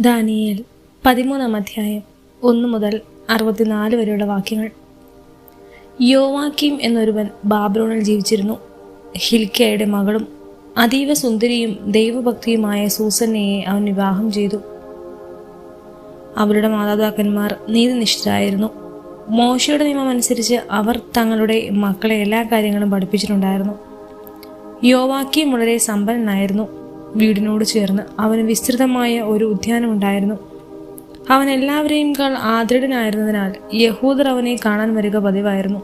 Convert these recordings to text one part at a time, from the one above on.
Daniel പതിമൂന്നാം അധ്യായം ഒന്ന് മുതൽ അറുപത്തിനാല് വരെയുള്ള വാക്യങ്ങൾ. യോവാക്കിം എന്നൊരുവൻ ബാബ്രോണിൽ ജീവിച്ചിരുന്നു. ഹിൽക്കയുടെ മകളും അതീവ സുന്ദരിയും ദൈവഭക്തിയുമായ സൂസന്നയെ അവൻ വിവാഹം ചെയ്തു. അവരുടെ മാതാപിതാക്കന്മാർ നീതിനിഷ്ഠരായിരുന്നു. മോശയുടെ നിയമം അനുസരിച്ച് അവർ തങ്ങളുടെ മക്കളെ എല്ലാ കാര്യങ്ങളും പഠിപ്പിച്ചിട്ടുണ്ടായിരുന്നു. യോവാക്കിയും വളരെ സമ്പന്നനായിരുന്നു. വീടിനോട് ചേർന്ന് അവന് വിസ്തൃതമായ ഒരു ഉദ്യാനം ഉണ്ടായിരുന്നു. അവൻ എല്ലാവരെയും കാൾ ആദൃഢനായിരുന്നതിനാൽ യഹൂദർ അവനെ കാണാൻ വരിക പതിവായിരുന്നു.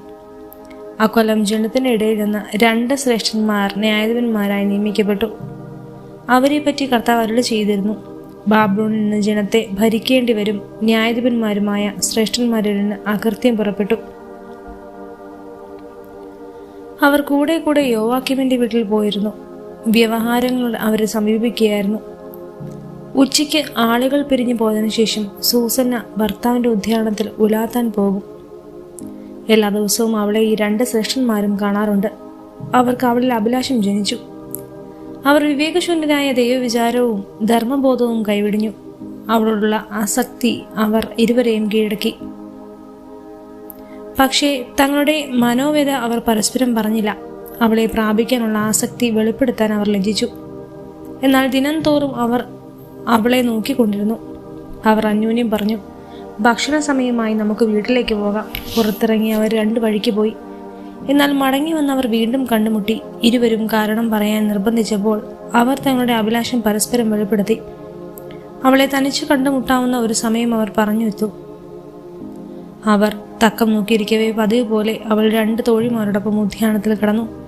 അക്കൊല്ലം ജനത്തിന്റെ ഇടയിൽ നിന്ന് രണ്ട് ശ്രേഷ്ഠന്മാർ ന്യായാധിപന്മാരായി നിയമിക്കപ്പെട്ടു. അവരെപ്പറ്റി പറ്റി കർത്താവ് അരുളി ചെയ്തിരുന്നു. ബാബ്ലോണിൽ നിന്ന് ജനത്തെ ഭരിക്കേണ്ടി വരും ന്യായാധിപന്മാരുമായ ശ്രേഷ്ഠന്മാരിൽ നിന്ന് അകൃത്യം പുറപ്പെട്ടു. അവർ കൂടെ കൂടെ യോവാക്യമിന്റെ വീട്ടിൽ പോയിരുന്നു. വ്യവഹാരങ്ങൾ അവരെ സമീപിക്കുകയായിരുന്നു. ഉച്ചയ്ക്ക് ആളുകൾ പിരിഞ്ഞു പോയതിനു ശേഷം സൂസന്ന ഭർത്താവിന്റെ ഉദ്യാനത്തിൽ ഉലാത്താൻ പോകും. എല്ലാ ദിവസവും അവളെ ഈ രണ്ട് ശ്രേഷ്ഠന്മാരും കാണാറുണ്ട്. അവർക്ക് അവളിൽ അഭിലാഷം ജനിച്ചു. അവർ വിവേകശൂന്യനായ ദൈവവിചാരവും ധർമ്മബോധവും കൈവിടിഞ്ഞു. അവളോടുള്ള ആസക്തി അവർ ഇരുവരെയും കീഴടക്കി. പക്ഷേ തങ്ങളുടെ മനോവേദ അവർ പരസ്പരം പറഞ്ഞില്ല. അവളെ പ്രാപിക്കാനുള്ള ആസക്തി വെളിപ്പെടുത്താൻ അവർ ലജ്ജിച്ചു. എന്നാൽ ദിനംതോറും അവർ അവളെ നോക്കിക്കൊണ്ടിരുന്നു. അവർ അന്യോന്യം പറഞ്ഞു ഭക്ഷണ സമയമായി നമുക്ക് വീട്ടിലേക്ക് പോകാം. പുറത്തിറങ്ങി അവർ രണ്ട് വഴിക്ക് പോയി. എന്നാൽ മടങ്ങി വന്നവർ വീണ്ടും കണ്ടുമുട്ടി. ഇരുവരും കാരണം പറയാൻ നിർബന്ധിച്ചപ്പോൾ അവർ തങ്ങളുടെ അഭിലാഷം പരസ്പരം വെളിപ്പെടുത്തി. അവളെ തനിച്ച് കണ്ടുമുട്ടാവുന്ന ഒരു സമയം അവർ പറഞ്ഞു എത്തു അവർ തക്കം നോക്കിയിരിക്കവേ പതിവ് പോലെ അവൾ രണ്ട് തോഴിമാരോടൊപ്പം ഉദ്യാനത്തിൽ കിടന്നു.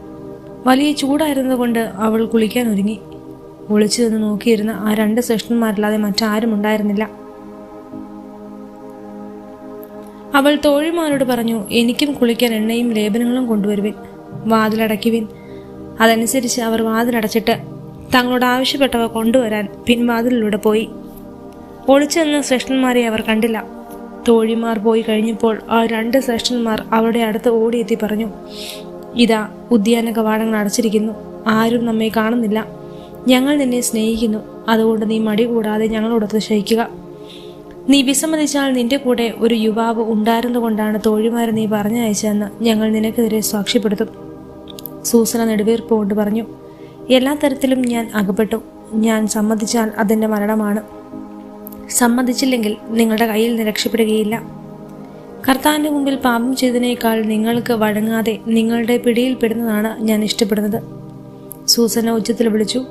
വലിയ ചൂടായിരുന്നതുകൊണ്ട് അവൾ കുളിക്കാൻ ഒരുങ്ങി. ഒളിച്ചു നിന്ന് നോക്കിയിരുന്ന ആ രണ്ട് ശ്രേഷ്ഠന്മാരല്ലാതെ മറ്റാരും ഉണ്ടായിരുന്നില്ല. അവൾ തോഴിമാരോട് പറഞ്ഞു എനിക്കും കുളിക്കാൻ എണ്ണയും ലേപനങ്ങളും കൊണ്ടുവരുവിൻ വാതിലടയ്ക്കുവിൻ. അതനുസരിച്ച് അവർ വാതിലടച്ചിട്ട് തങ്ങളോട് ആവശ്യപ്പെട്ടവ കൊണ്ടുവരാൻ പിൻവാതിലിലൂടെ പോയി. ഒളിച്ചെന്ന ശ്രേഷ്ഠന്മാരെ അവർ കണ്ടില്ല. തോഴിമാർ പോയി കഴിഞ്ഞപ്പോൾ ആ രണ്ട് ശ്രേഷ്ഠന്മാർ അവരുടെ അടുത്ത് ഓടിയെത്തി പറഞ്ഞു ഇതാ ഉദ്യാന കവാടങ്ങൾ അടച്ചിരിക്കുന്നു. ആരും നമ്മെ കാണുന്നില്ല. ഞങ്ങൾ നിന്നെ സ്നേഹിക്കുന്നു. അതുകൊണ്ട് നീ മടി കൂടാതെ ഞങ്ങളോടൊത്ത് ശയിക്കുക നീ വിസമ്മതിച്ചാൽ നിന്റെ കൂടെ ഒരു യുവാവ് ഉണ്ടായിരുന്നുകൊണ്ടാണ് തോഴിമാരെ നീ പറഞ്ഞയച്ചതെന്ന് ഞങ്ങൾ നിനക്കെതിരെ സാക്ഷ്യപ്പെടുത്തും. സൂസന നെടുവീർപ്പ് കൊണ്ട് പറഞ്ഞു. എല്ലാ തരത്തിലും ഞാൻ അകപ്പെട്ടു. ഞാൻ സമ്മതിച്ചാൽ അതിന്റെ മരണമാണ്. സമ്മതിച്ചില്ലെങ്കിൽ നിങ്ങളുടെ കയ്യിൽ നിന്ന് രക്ഷപ്പെടുകയില്ല. കർത്താവിന്റെ മുമ്പിൽ പാപം ചെയ്തതിനേക്കാൾ നിങ്ങൾക്ക് വഴങ്ങാതെ നിങ്ങളുടെ പിടിയിൽപ്പെടുന്നതാണ് ഞാൻ ഇഷ്ടപ്പെടുന്നത്. സൂസന ഉച്ചത്തിൽ വിളിച്ചു.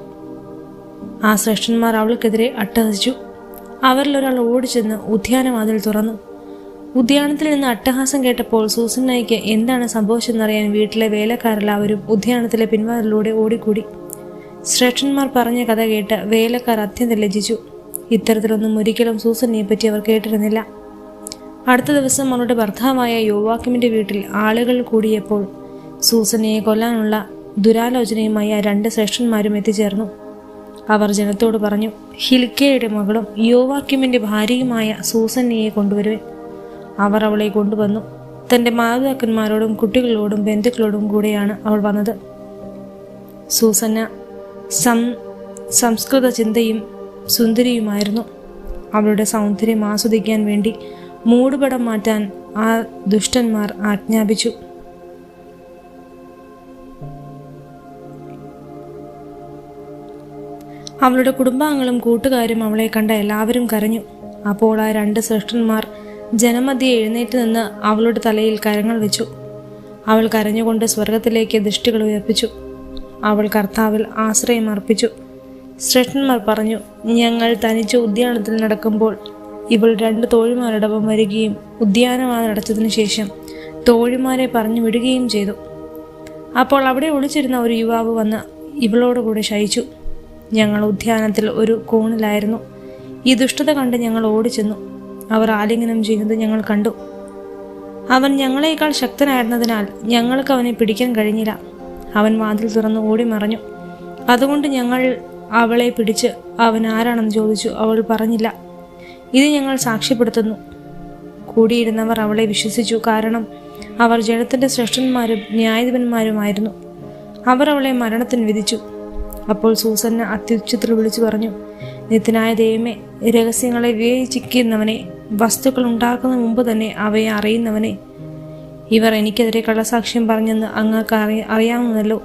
ആ ശ്രേഷ്ഠന്മാർ അവൾക്കെതിരെ അട്ടഹസിച്ചു. അവരിലൊരാൾ ഓടിച്ചെന്ന് ഉദ്യാനവാതിൽ തുറന്നു. ഉദ്യാനത്തിൽ നിന്ന് അട്ടഹാസം കേട്ടപ്പോൾ സൂസന്നയ്ക്ക് എന്താണ് സംഭവിച്ചതെന്നറിയാൻ വീട്ടിലെ വേലക്കാരെല്ലാവരും ഉദ്യാനത്തിലെ പിൻവാതിലൂടെ ഓടിക്കൂടി. ശ്രേഷ്ഠന്മാർ പറഞ്ഞ കഥ കേട്ട് വേലക്കാർ അത്യന്തം ലജ്ജിച്ചു. ഇത്തരത്തിലൊന്നും ഒരിക്കലും സൂസന്നയെ പറ്റി അവർ കേട്ടിരുന്നില്ല. അടുത്ത ദിവസം അവരുടെ ഭർത്താവായ യുവാക്കിമിന്റെ വീട്ടിൽ ആളുകൾ കൂടിയപ്പോൾ സൂസനയെ കൊല്ലാനുള്ള ദുരാലോചനയുമായി ആ രണ്ട് ശ്രേഷ്ഠന്മാരും എത്തിച്ചേർന്നു. അവർ ജനത്തോട് പറഞ്ഞു ഹിൽക്കയുടെ മകളും യോവാക്യമിന്റെ ഭാര്യയുമായ സൂസന്നയെ കൊണ്ടുവരുവൻ. അവർ അവളെ കൊണ്ടുവന്നു. തന്റെ മാതാപിതാക്കന്മാരോടും കുട്ടികളോടും ബന്ധുക്കളോടും കൂടെയാണ് അവൾ വന്നത്. സൂസന്ന സം സംസ്കൃത ചിന്തയും സുന്ദരിയുമായിരുന്നു. അവളുടെ സൗന്ദര്യം ആസ്വദിക്കാൻ വേണ്ടി മൂടുപടം മാറ്റാൻ ആ ദുഷ്ടന്മാർ ആജ്ഞാപിച്ചു. അവളുടെ കുടുംബാംഗങ്ങളും കൂട്ടുകാരും അവളെ കണ്ട എല്ലാവരും കരഞ്ഞു. അപ്പോൾ ആ രണ്ട് ശ്രേഷ്ഠന്മാർ ജനമധ്യെ എഴുന്നേറ്റ് നിന്ന് അവളുടെ തലയിൽ കരങ്ങൾ വെച്ചു. അവൾ കരഞ്ഞുകൊണ്ട് സ്വർഗത്തിലേക്ക് ദൃഷ്ടികൾ ഉയർപ്പിച്ചു. അവൾ കർത്താവിൽ ആശ്രയം അർപ്പിച്ചു. ശ്രേഷ്ഠന്മാർ പറഞ്ഞു ഞങ്ങൾ തനിച്ച് ഉദ്യാനത്തിൽ നടക്കുമ്പോൾ ഇവൾ രണ്ട് തോഴിമാരോടൊപ്പം വരികയും ഉദ്യാനവാദം അടച്ചതിനു ശേഷം തോഴിമാരെ പറഞ്ഞു വിടുകയും ചെയ്തു. അപ്പോൾ അവിടെ ഒളിച്ചിരുന്ന ഒരു യുവാവ് വന്ന് ഇവളോടുകൂടെ ശയിച്ചു. ഞങ്ങൾ ഉദ്യാനത്തിൽ ഒരു കോണിലായിരുന്നു. ഈ ദുഷ്ടത കണ്ട് ഞങ്ങൾ ഓടിച്ചെന്നു. അവർ ആലിംഗനം ചെയ്യുന്നത് ഞങ്ങൾ കണ്ടു. അവൻ ഞങ്ങളെക്കാൾ ശക്തനായിരുന്നതിനാൽ ഞങ്ങൾക്ക് അവനെ പിടിക്കാൻ കഴിഞ്ഞില്ല. അവൻ വാതിൽ തുറന്ന് ഓടി മറഞ്ഞു. അതുകൊണ്ട് ഞങ്ങൾ അവളെ പിടിച്ച് അവൻ ആരാണെന്ന് ചോദിച്ചു അവൾ പറഞ്ഞില്ല. ഇത് ഞങ്ങൾ സാക്ഷ്യപ്പെടുത്തുന്നു. കൂടിയിരുന്നവർ അവളെ വിശ്വസിച്ചു. കാരണം അവർ ജനത്തിന്റെ ശ്രേഷ്ഠന്മാരും ന്യായാധിപന്മാരുമായിരുന്നു. അവർ അവളെ മരണത്തിന് വിധിച്ചു. അപ്പോൾ സൂസന്ന അത്യുച്ചത്തിൽ വിളിച്ചു പറഞ്ഞു നിത്യനായ ദൈവമേ രഹസ്യങ്ങളെ വിവേചിക്കുന്നവനെ വസ്തുക്കൾ ഉണ്ടാക്കുന്ന മുമ്പ് തന്നെ അവയെ അറിയുന്നവനെ. ഇവർ എനിക്കെതിരെ കള്ളസാക്ഷ്യം പറഞ്ഞെന്ന് അങ്ങക്ക് അറി അറിയാവുന്നല്ലോ.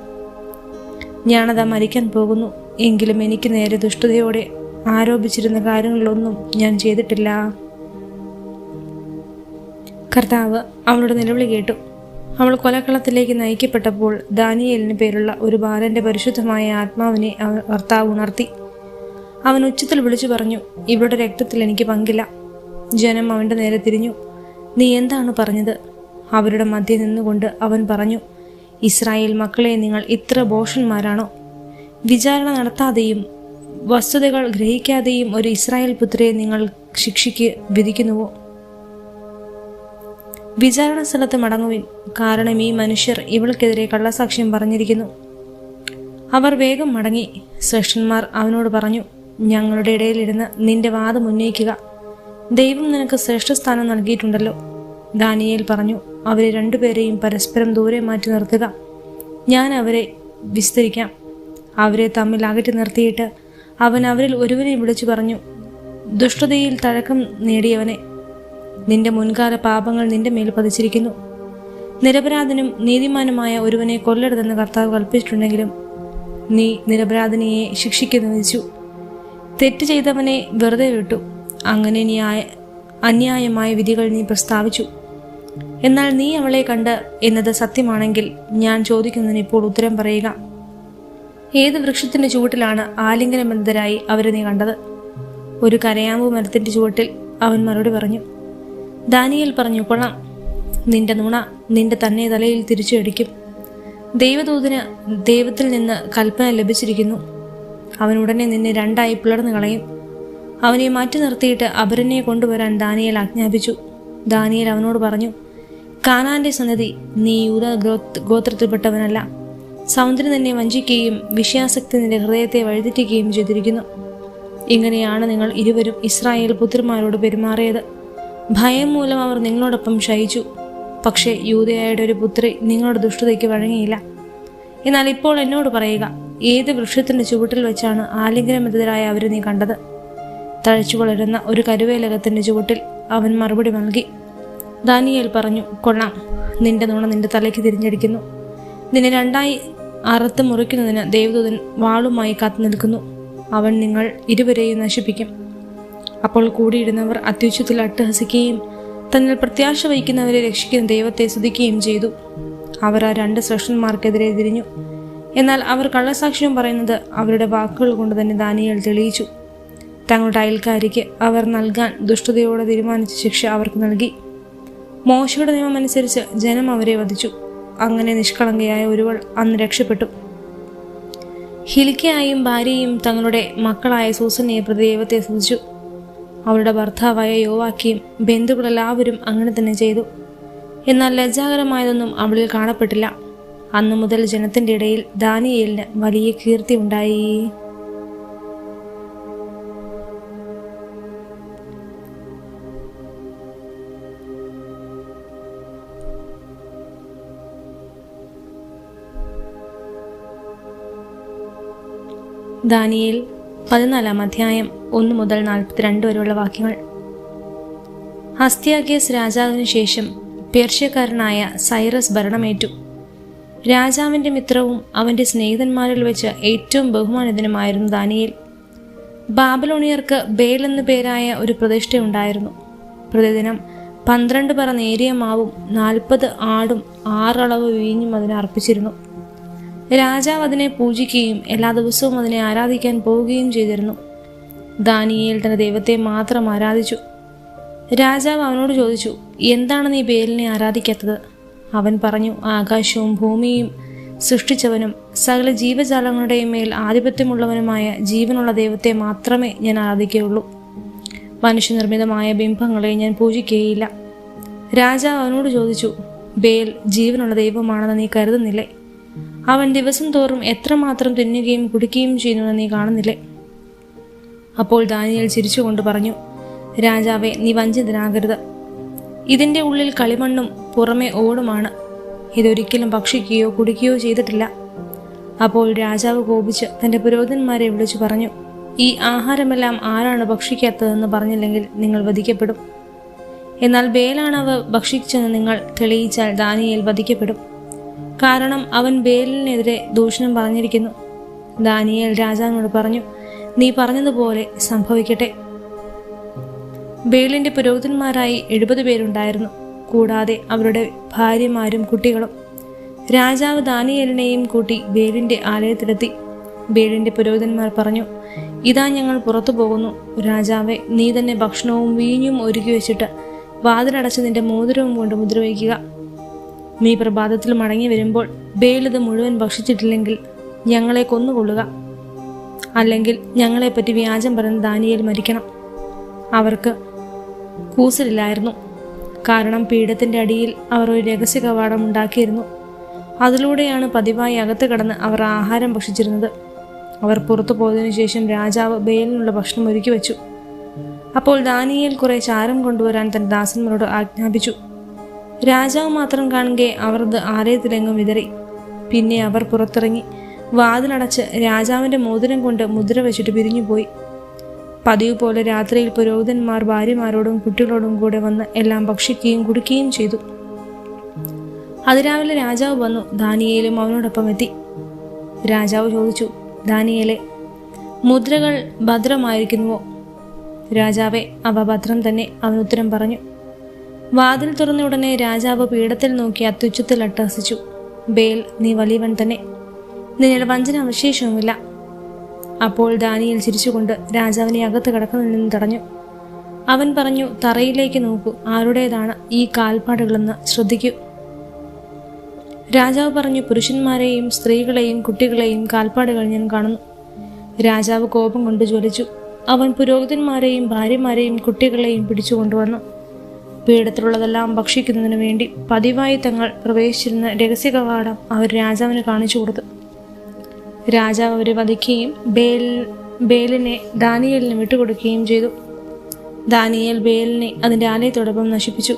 ഞാനതാ മരിക്കാൻ പോകുന്നു. എങ്കിലും എനിക്ക് നേരെ ദുഷ്ടതയോടെ ആരോപിച്ചിരുന്ന കാര്യങ്ങളിലൊന്നും ഞാൻ ചെയ്തിട്ടില്ല. കർത്താവ് അവളുടെ നിലവിളി കേട്ടു. അവൾ കൊലക്കളത്തിലേക്ക് നയിക്കപ്പെട്ടപ്പോൾ ദാനിയേലിന് പേരുള്ള ഒരു ബാലന്റെ പരിശുദ്ധമായ ആത്മാവിനെ അവൻ ഉണർത്തി. അവൻ ഉച്ചത്തിൽ വിളിച്ചു പറഞ്ഞു ഇവളുടെ രക്തത്തിൽ എനിക്ക് പങ്കില്ല. ജനം അവന്റെ നേരെ തിരിഞ്ഞു. നീ എന്താണ് പറഞ്ഞത്? അവരുടെ മധ്യ നിന്നുകൊണ്ട് അവൻ പറഞ്ഞു ഇസ്രായേൽ മക്കളെ നിങ്ങൾ ഇത്ര ബോഷന്മാരാണോ വിചാരണ നടത്താതെയും വസ്തുതകൾ ഗ്രഹിക്കാതെയും ഒരു ഇസ്രായേൽ പുത്രിയെ നിങ്ങൾ ശിക്ഷയ്ക്ക് വിധിക്കുന്നുവോ? വിചാരണ സ്ഥലത്ത് മടങ്ങുവിൻ കാരണം ഈ മനുഷ്യർ ഇവൾക്കെതിരെ കള്ളസാക്ഷ്യം പറഞ്ഞിരിക്കുന്നു. അവർ വേഗം മടങ്ങി. ശ്രേഷ്ഠന്മാർ അവനോട് പറഞ്ഞു ഞങ്ങളുടെ ഇടയിലിരുന്ന് നിന്റെ വാദം ഉന്നയിക്കുക. ദൈവം നിനക്ക് ശ്രേഷ്ഠ സ്ഥാനം നൽകിയിട്ടുണ്ടല്ലോ. ദാനിയേൽ പറഞ്ഞു അവരെ രണ്ടുപേരെയും പരസ്പരം ദൂരെ മാറ്റി നിർത്തുക. ഞാൻ അവരെ വിസ്തരിക്കാം. അവരെ തമ്മിൽ അകറ്റി നിർത്തിയിട്ട് അവൻ അവരിൽ ഒരുവനെ വിളിച്ചു പറഞ്ഞു ദുഷ്ടതയിൽ തഴക്കം നേടിയവനെ നിന്റെ മുൻകാല പാപങ്ങൾ നിന്റെ മേൽ പതിച്ചിരിക്കുന്നു. നിരപരാധനും നീതിമാനുമായ ഒരുവനെ കൊല്ലരുതെന്ന് കർത്താവ് കൽപ്പിച്ചിട്ടുണ്ടെങ്കിലും നീ നിരപരാധിനിയെ ശിക്ഷിക്കുന്നു വെച്ചു തെറ്റ് ചെയ്തവനെ വെറുതെ വിട്ടു. അങ്ങനെ നീ അന്യായമായ വിധികൾ നീ പ്രസ്താവിച്ചു. എന്നാൽ നീ അവളെ കണ്ട് എന്നത് സത്യമാണെങ്കിൽ ഞാൻ ചോദിക്കുന്നതിന് ഇപ്പോൾ ഉത്തരം പറയുക. ഏത് വൃക്ഷത്തിന്റെ ചുവട്ടിലാണ് ആലിംഗനബന്ധരായി അവരെ നീ കണ്ടത്? ഒരു കരയാമ്പു മരത്തിന്റെ ചുവട്ടിൽ അവൻ മറുപടി പറഞ്ഞു ദാനിയൽ പറഞ്ഞു കൊള്ളാം. നിന്റെ നുണ നിന്റെ തന്നെ തലയിൽ തിരിച്ചു അടിക്കും ദൈവദൂതന് ദൈവത്തിൽ നിന്ന് കൽപ്പന ലഭിച്ചിരിക്കുന്നു. അവൻ ഉടനെ നിന്നെ രണ്ടായി പിളർന്നു കളയും. അവനെ മാറ്റി നിർത്തിയിട്ട് അപരനെ കൊണ്ടുവരാൻ ദാനിയൽ ആജ്ഞാപിച്ചു. ദാനിയൽ അവനോട് പറഞ്ഞു കാനാന്റെ സന്നദ്ധി നീ യൂത ഗോത്രത്തിൽപ്പെട്ടവനല്ല. സൗന്ദര്യം നിന്നെ വഞ്ചിക്കുകയും വിഷയാസക്തി നിന്റെ ഹൃദയത്തെ വഴിതെറ്റിക്കുകയും ചെയ്തിരിക്കുന്നു. ഇങ്ങനെയാണ് നിങ്ങൾ ഇരുവരും ഇസ്രായേൽ പുത്രന്മാരോട് പെരുമാറിയത്. ഭയം മൂലം അവർ നിങ്ങളോടൊപ്പം ശയിച്ചു. പക്ഷേ യൂതയായുടെ ഒരു പുത്രി നിങ്ങളുടെ ദുഷ്ടതയ്ക്ക് വഴങ്ങിയില്ല. എന്നാൽ ഇപ്പോൾ എന്നോട് പറയുക ഏത് വൃക്ഷത്തിന്റെ ചുവട്ടിൽ വെച്ചാണ് ആലിംഗനമെതിരായ അവരെ നീ കണ്ടത്? തഴച്ചു വളരുന്ന ഒരു കരുവേലകത്തിന്റെ ചുവട്ടിൽ അവൻ മറുപടി നൽകി. ദാനിയേൽ പറഞ്ഞു കൊള്ളാം നിന്റെ നുണ നിന്റെ തലയ്ക്ക് തിരിഞ്ഞടിക്കുന്നു. നിന്നെ രണ്ടായി അറുത്ത് മുറിക്കുന്നതിന് ദേവദൂതൻ വാളുമായി കാത്തു നിൽക്കുന്നു. അവൻ നിങ്ങൾ ഇരുവരെയും നശിപ്പിക്കും. അപ്പോൾ കൂടിയിരുന്നവർ അത്യുച്ചത്തിൽ അട്ടഹസിക്കുകയും തന്നിൽ പ്രത്യാശ വഹിക്കുന്നവരെ രക്ഷിക്കുന്ന ദൈവത്തെ സ്തുതിക്കുകയും ചെയ്തു. അവർ ആ രണ്ട് ശ്രേഷ്ഠന്മാർക്കെതിരെ തിരിഞ്ഞു. എന്നാൽ അവർ കള്ളസാക്ഷ്യം പറയുന്നത് അവരുടെ വാക്കുകൾ കൊണ്ട് തന്നെ ദാനിയൽ തെളിയിച്ചു. തങ്ങളുടെ അയൽക്കാരിക്ക് അവർ നൽകാൻ ദുഷ്ടതയോടെ തീരുമാനിച്ച ശിക്ഷ അവർക്ക് നൽകി. മോശയുടെ നിയമമനുസരിച്ച് ജനം അവരെ വധിച്ചു. അങ്ങനെ നിഷ്കളങ്കയായ ഒരുവൾ അന്ന് രക്ഷപ്പെട്ടു. ഹിലിക്കയായും ഭാര്യയും തങ്ങളുടെ മക്കളായ സൂസനയെ പ്രതിദൈവത്തെ സൂചിച്ചു അവരുടെ ഭർത്താവായ യോവാക്കിയും ബന്ധുക്കളെല്ലാവരും അങ്ങനെ തന്നെ ചെയ്തു. എന്നാൽ ലജ്ജാകരമായതൊന്നും അവളിൽ കാണപ്പെട്ടില്ല. അന്നു മുതൽ ജനത്തിന്റെ ഇടയിൽ ദാനിയേലിന് വലിയ കീർത്തി ഉണ്ടായി ദാനിയേൽ പതിനാലാം അധ്യായം ഒന്ന് മുതൽ നാൽപ്പത്തിരണ്ട് വരെയുള്ള വാക്യങ്ങൾ. ഹസ്തിയാഗേസ് രാജാവിന് ശേഷം പേർഷ്യക്കാരനായ സൈറസ് ഭരണമേറ്റു. രാജാവിന്റെ മിത്രവും അവന്റെ സ്നേഹിതന്മാരിൽ വെച്ച് ഏറ്റവും ബഹുമാനിതനുമായിരുന്നു ദാനിയേൽ. ബാബലോണിയർക്ക് ബേൽ എന്നു പേരായ ഒരു പ്രതിഷ്ഠയുണ്ടായിരുന്നു പ്രതിദിനം പന്ത്രണ്ട് പറ നേരിയ മാവും നാൽപ്പത് ആടും ആറളവ് വീഞ്ഞും അതിന് അർപ്പിച്ചിരുന്നു. രാജാവ് അതിനെ പൂജിക്കുകയും എല്ലാ ദിവസവും അതിനെ ആരാധിക്കാൻ പോവുകയും ചെയ്തിരുന്നു. ദാനിയേൽ തന്റെ ദൈവത്തെ മാത്രം ആരാധിച്ചു. രാജാവ് അവനോട് ചോദിച്ചു എന്താണ് നീ ബേലിനെ ആരാധിക്കാത്തത്? അവൻ പറഞ്ഞു ആകാശവും ഭൂമിയും സൃഷ്ടിച്ചവനും സകല ജീവജാലങ്ങളുടെയും മേൽ ആധിപത്യമുള്ളവനുമായ ജീവനുള്ള ദൈവത്തെ മാത്രമേ ഞാൻ ആരാധിക്കുകയുള്ളൂ. മനുഷ്യനിർമ്മിതമായ ബിംബങ്ങളെ ഞാൻ പൂജിക്കുകയില്ല. രാജാവ് അവനോട് ചോദിച്ചു ബേൽ ജീവനുള്ള ദൈവമാണെന്ന് നീ കരുതുന്നില്ലേ? അവൻ ദിവസം തോറും എത്രമാത്രം തിന്നുകയും കുടിക്കുകയും ചെയ്യുന്നുവെന്ന് നീ കാണുന്നില്ലേ? അപ്പോൾ ദാനിയൽ ചിരിച്ചുകൊണ്ട് പറഞ്ഞു രാജാവെ നീ വഞ്ചിതനാകരുത്. ഇതിന്റെ ഉള്ളിൽ കളിമണ്ണും പുറമെ ഓടുമാണ്. ഇതൊരിക്കലും ഭക്ഷിക്കുകയോ കുടിക്കുകയോ ചെയ്തിട്ടില്ല. അപ്പോൾ രാജാവ് കോപിച്ച് തന്റെ പുരോഹിതന്മാരെ വിളിച്ചു പറഞ്ഞു ഈ ആഹാരമെല്ലാം ആരാണ് ഭക്ഷിക്കാത്തതെന്ന് പറഞ്ഞില്ലെങ്കിൽ നിങ്ങൾ വധിക്കപ്പെടും. എന്നാൽ വേലാണവ് ഭക്ഷിച്ചെന്ന് നിങ്ങൾ തെളിയിച്ചാൽ ദാനിയേൽ വധിക്കപ്പെടും. കാരണം അവൻ ബേലിനെതിരെ ദൂഷണം പറഞ്ഞിരിക്കുന്നു. ദാനിയേൽ രാജാവിനോട് പറഞ്ഞു നീ പറഞ്ഞതുപോലെ സംഭവിക്കട്ടെ. ബേലിന്റെ പുരോഹിതന്മാരായി എഴുപത് പേരുണ്ടായിരുന്നു കൂടാതെ അവരുടെ ഭാര്യമാരും കുട്ടികളും. രാജാവ് ദാനിയേലിനെയും കൂട്ടി ബേലിന്റെ ആലയത്തിലെത്തി. ബേലിന്റെ പുരോഹിതന്മാർ പറഞ്ഞു ഇതാ ഞങ്ങൾ പുറത്തു പോകുന്നു. രാജാവെ നീ തന്നെ ഭക്ഷണവും വീഞ്ഞും ഒരുക്കി വെച്ചിട്ട് വാതിലടച്ച് നിന്റെ മോതിരവും കൊണ്ട് മുദ്രവയ്ക്കുക. നീ പ്രഭാതത്തിൽ മടങ്ങി വരുമ്പോൾ ബേലിത് മുഴുവൻ ഭക്ഷിച്ചിട്ടില്ലെങ്കിൽ ഞങ്ങളെ കൊന്നുകൊള്ളുക. അല്ലെങ്കിൽ ഞങ്ങളെപ്പറ്റി വ്യാജം പറഞ്ഞ് ദാനിയേൽ മരിക്കണം. അവർക്ക് കൂസലില്ലായിരുന്നു. കാരണം പീഠത്തിന്റെ അടിയിൽ അവർ ഒരു രഹസ്യ കവാടം ഉണ്ടാക്കിയിരുന്നു. അതിലൂടെയാണ് പതിവായി അകത്ത് കടന്ന് അവർ ആഹാരം ഭക്ഷിച്ചിരുന്നത്. അവർ പുറത്തു പോയതിനു ശേഷം രാജാവ് ബേലിനുള്ള ഭക്ഷണം ഒരുക്കി വെച്ചു. അപ്പോൾ ദാനിയേൽ കുറെ ചാരം കൊണ്ടുവരാൻ തന്റെ ദാസന്മാരോട് ആജ്ഞാപിച്ചു. രാജാവ് മാത്രം കാണുകെ അവർ അത് ആലയത്തിലെങ്ങും വിതറി. പിന്നെ അവർ പുറത്തിറങ്ങി. വാതിലടച്ച് രാജാവിന്റെ മോതിരം കൊണ്ട് മുദ്ര വെച്ചിട്ട് പിരിഞ്ഞുപോയി. പതിവ് പോലെ രാത്രിയിൽ പുരോഹിതന്മാർ ഭാര്യമാരോടും കുട്ടികളോടും കൂടെ വന്ന് എല്ലാം ഭക്ഷിക്കുകയും കുടിക്കുകയും ചെയ്തു. അതിരാവിലെ രാജാവ് വന്നു. ദാനിയേലും അവനോടൊപ്പം എത്തി. രാജാവ് ചോദിച്ചു ദാനിയേലെ മുദ്രകൾ ഭദ്രമായിരിക്കുന്നുവോ? രാജാവെ അവ ഭദ്രം തന്നെ അവൻ ഉത്തരം പറഞ്ഞു. വാതിൽ തുറന്ന ഉടനെ രാജാവ് പീഠത്തിൽ നോക്കി അത്യുച്ചത്തിൽ അട്ടഹസിച്ചു. ബേൽ നീ വലിയവൻ തന്നെ. നിന്നിൽ വഞ്ചന അവശേഷവുമില്ല. അപ്പോൾ ദാനിയിൽ ചിരിച്ചുകൊണ്ട് രാജാവിനെ അകത്ത് കിടക്കുന്നതിൽ നിന്ന് തടഞ്ഞു. അവൻ പറഞ്ഞു തറയിലേക്ക് നോക്കൂ. ആരുടേതാണ് ഈ കാൽപ്പാടുകളെന്ന് ശ്രദ്ധിക്കൂ. രാജാവ് പറഞ്ഞു പുരുഷന്മാരെയും സ്ത്രീകളെയും കുട്ടികളെയും കാൽപ്പാടുകൾ ഞാൻ കാണുന്നു. രാജാവ് കോപം കൊണ്ട് ജ്വലിച്ചു. അവൻ പുരോഹിതന്മാരെയും ഭാര്യമാരെയും കുട്ടികളെയും പിടിച്ചു കൊണ്ടുവന്നു പീഠത്തിലുള്ളതെല്ലാം ഭക്ഷിക്കുന്നതിനു വേണ്ടി പതിവായി തങ്ങൾ പ്രവേശിച്ചിരുന്ന രഹസ്യ കവാടം അവർ രാജാവിന് കാണിച്ചു കൊടുത്തു. രാജാവ് അവരെ വധിക്കുകയും ബേൽ ബേലിനെ ദാനിയലിന് വിട്ടുകൊടുക്കുകയും ചെയ്തു. ദാനിയൽ ബേലിനെ അതിന്റെ ആലയത്തോടൊപ്പം നശിപ്പിച്ചു.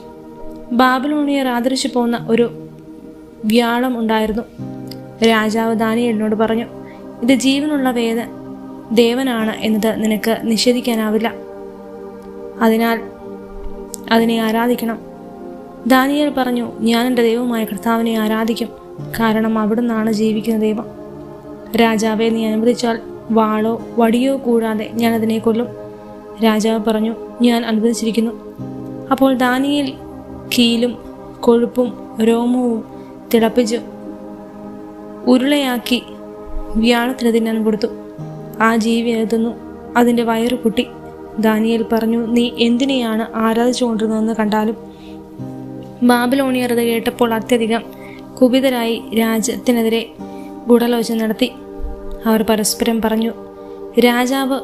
ബാബിലോണിയർ ആദരിച്ചു പോകുന്ന ഒരു വ്യാളം ഉണ്ടായിരുന്നു. രാജാവ് ദാനിയലിനോട് പറഞ്ഞു ഇത് ജീവനുള്ള വേദ ദേവനാണ് എന്നത് നിനക്ക് നിഷേധിക്കാനാവില്ല. അതിനാൽ അതിനെ ആരാധിക്കണം. ദാനിയൽ പറഞ്ഞു ഞാൻ എന്റെ ദൈവമായ കർത്താവിനെ ആരാധിക്കും. കാരണം അവിടുന്നാണ് ജീവിക്കുന്ന ദൈവം. രാജാവെ നീ അനുവദിച്ചാൽ വാളോ വടിയോ കൂടാതെ ഞാൻ അതിനെ കൊല്ലും. രാജാവ് പറഞ്ഞു ഞാൻ അനുവദിച്ചിരിക്കുന്നു. അപ്പോൾ ദാനിയൽ കീലും കൊഴുപ്പും രോമവും തിളപ്പിച്ച് ഉരുളയാക്കി വ്യാഴത്തിന് തിന്നാൻ കൊടുത്തു. ആ ജീവി എഴുതുന്നു അതിന്റെ വയറ് പൊട്ടി. ദാനിയേൽ പറഞ്ഞു നീ എന്തിനെയാണ് ആരാധിച്ചുകൊണ്ടിരുന്നതെന്ന് കണ്ടാലും? ബാബിലോണിയർ അത് കേട്ടപ്പോൾ അത്യധികം കുപിതരായി രാജ്യത്തിനെതിരെ ഗൂഢാലോചന നടത്തി. അവർ പരസ്പരം പറഞ്ഞു രാജാവ്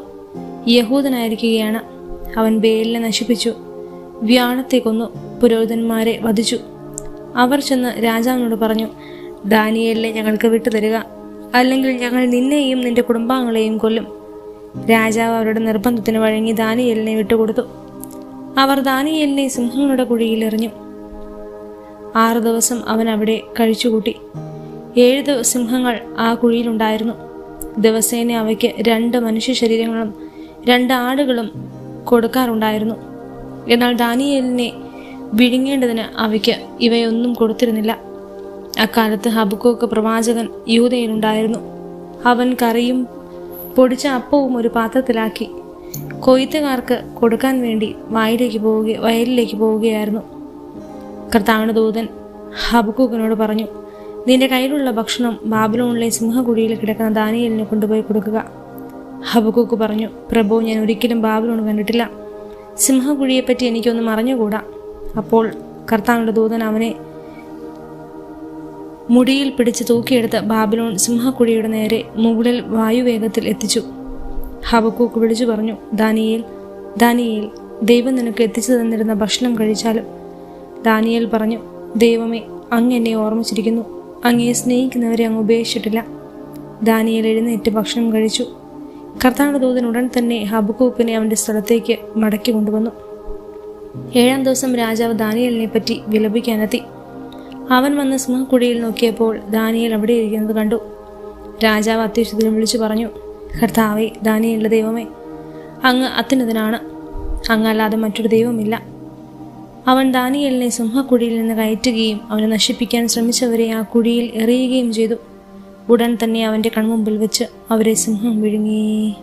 യഹൂദനായിരിക്കുകയാണ്. അവൻ ബേലിനെ നശിപ്പിച്ചു വ്യാഴത്തെ കൊന്നു പുരോഹിതന്മാരെ വധിച്ചു. അവർ ചെന്ന് രാജാവിനോട് പറഞ്ഞു ദാനിയേലിനെ ഞങ്ങൾക്ക് വിട്ടുതരിക. അല്ലെങ്കിൽ ഞങ്ങൾ നിന്നെയും നിന്റെ കുടുംബാംഗങ്ങളെയും കൊല്ലും. രാജാവ് അവരുടെ നിർബന്ധത്തിന് വഴങ്ങി ദാനിയേലിനെ വിട്ടുകൊടുത്തു. അവർ ദാനിയേലിനെ സിംഹങ്ങളുടെ കുഴിയിൽ എറിഞ്ഞു. ആറു ദിവസം അവൻ അവിടെ കഴിച്ചുകൂട്ടി. ഏഴ് സിംഹങ്ങൾ ആ കുഴിയിലുണ്ടായിരുന്നു. ദിവസേന അവയ്ക്ക് രണ്ട് മനുഷ്യ ശരീരങ്ങളും രണ്ട് ആടുകളും കൊടുക്കാറുണ്ടായിരുന്നു. എന്നാൽ ദാനിയേലിനെ വിഴുങ്ങേണ്ടതിന് അവയ്ക്ക് ഇവയൊന്നും കൊടുത്തിരുന്നില്ല. അക്കാലത്ത് ഹബുക്കോക്ക് പ്രവാചകൻ യൂതയിലുണ്ടായിരുന്നു. അവൻ കറിയും പൊടിച്ച അപ്പവും ഒരു പാത്രത്തിലാക്കി. കൊയ്ത്തുകാർക്ക് കൊടുക്കാൻ വേണ്ടി വയലിലേക്ക് പോവുക വയലിലേക്ക് പോവുകയായിരുന്നു. കർത്താവിന് ദൂതൻ ഹബക്കൂക്കിനോട് പറഞ്ഞു നിന്റെ കയ്യിലുള്ള ഭക്ഷണം ബാബിലോണിലെ സിംഹകുഴിയിൽ കിടക്കുന്ന ദാനിയലിനെ കൊണ്ടുപോയി കൊടുക്കുക. ഹബക്കൂക്ക് പറഞ്ഞു പ്രഭു ഞാൻ ഒരിക്കലും ബാബിലോൺ കണ്ടിട്ടില്ല. സിംഹകുഴിയെപ്പറ്റി എനിക്കൊന്നും അറിഞ്ഞുകൂടാ. അപ്പോൾ കർത്താവിന്റെ ദൂതൻ അവനെ മുടിയിൽ പിടിച്ച് തൂക്കിയെടുത്ത് ബാബിലോൺ സിംഹക്കുഴിയുടെ നേരെ മുകളിൽ വായുവേഗത്തിൽ എത്തിച്ചു. ഹബക്കൂക്ക് വിളിച്ചു പറഞ്ഞു ദാനിയേൽ ദാനിയേൽ ദൈവം നിനക്ക് എത്തിച്ചു തന്നിരുന്ന ഭക്ഷണം കഴിച്ചാലും. ദാനിയേൽ പറഞ്ഞു ദൈവമേ അങ്ങ് എന്നെ ഓർമ്മിച്ചിരിക്കുന്നു. അങ്ങയെ സ്നേഹിക്കുന്നവരെ അങ്ങ് ഉപേക്ഷിച്ചിട്ടില്ല. ദാനിയേൽ എഴുന്നേറ്റ് ഭക്ഷണം കഴിച്ചു. കർത്താവിന്റെ ദൂതൻ ഉടൻ തന്നെ ഹബക്കൂക്കിനെ അവന്റെ സ്ഥലത്തേക്ക് മടക്കി കൊണ്ടുവന്നു. ഏഴാം ദിവസം രാജാവ് ദാനിയലിനെ പറ്റി വിലപിക്കാനെത്തി. അവൻ വന്ന് സിംഹക്കുഴിയിൽ നോക്കിയപ്പോൾ ദാനിയേൽ അവിടെ ഇരിക്കുന്നത് കണ്ടു. രാജാവ് അത്യുഷത്തിലും വിളിച്ചു പറഞ്ഞു കർത്താവേ ദാനിയലിന്റെ ദൈവമേ അങ്ങ് അത്യുന്നതനാണ്. അങ്ങല്ലാതെ മറ്റൊരു ദൈവമില്ല അവൻ ദാനിയലിനെ സിംഹക്കുഴിയിൽ നിന്ന് കയറ്റുകയും അവനെ നശിപ്പിക്കാൻ ശ്രമിച്ചവരെ ആ കുഴിയിൽ എറിയുകയും ചെയ്തു. ഉടൻ തന്നെ അവന്റെ കൺമുമ്പിൽ വെച്ച് അവരെ സിംഹം വിഴുങ്ങി.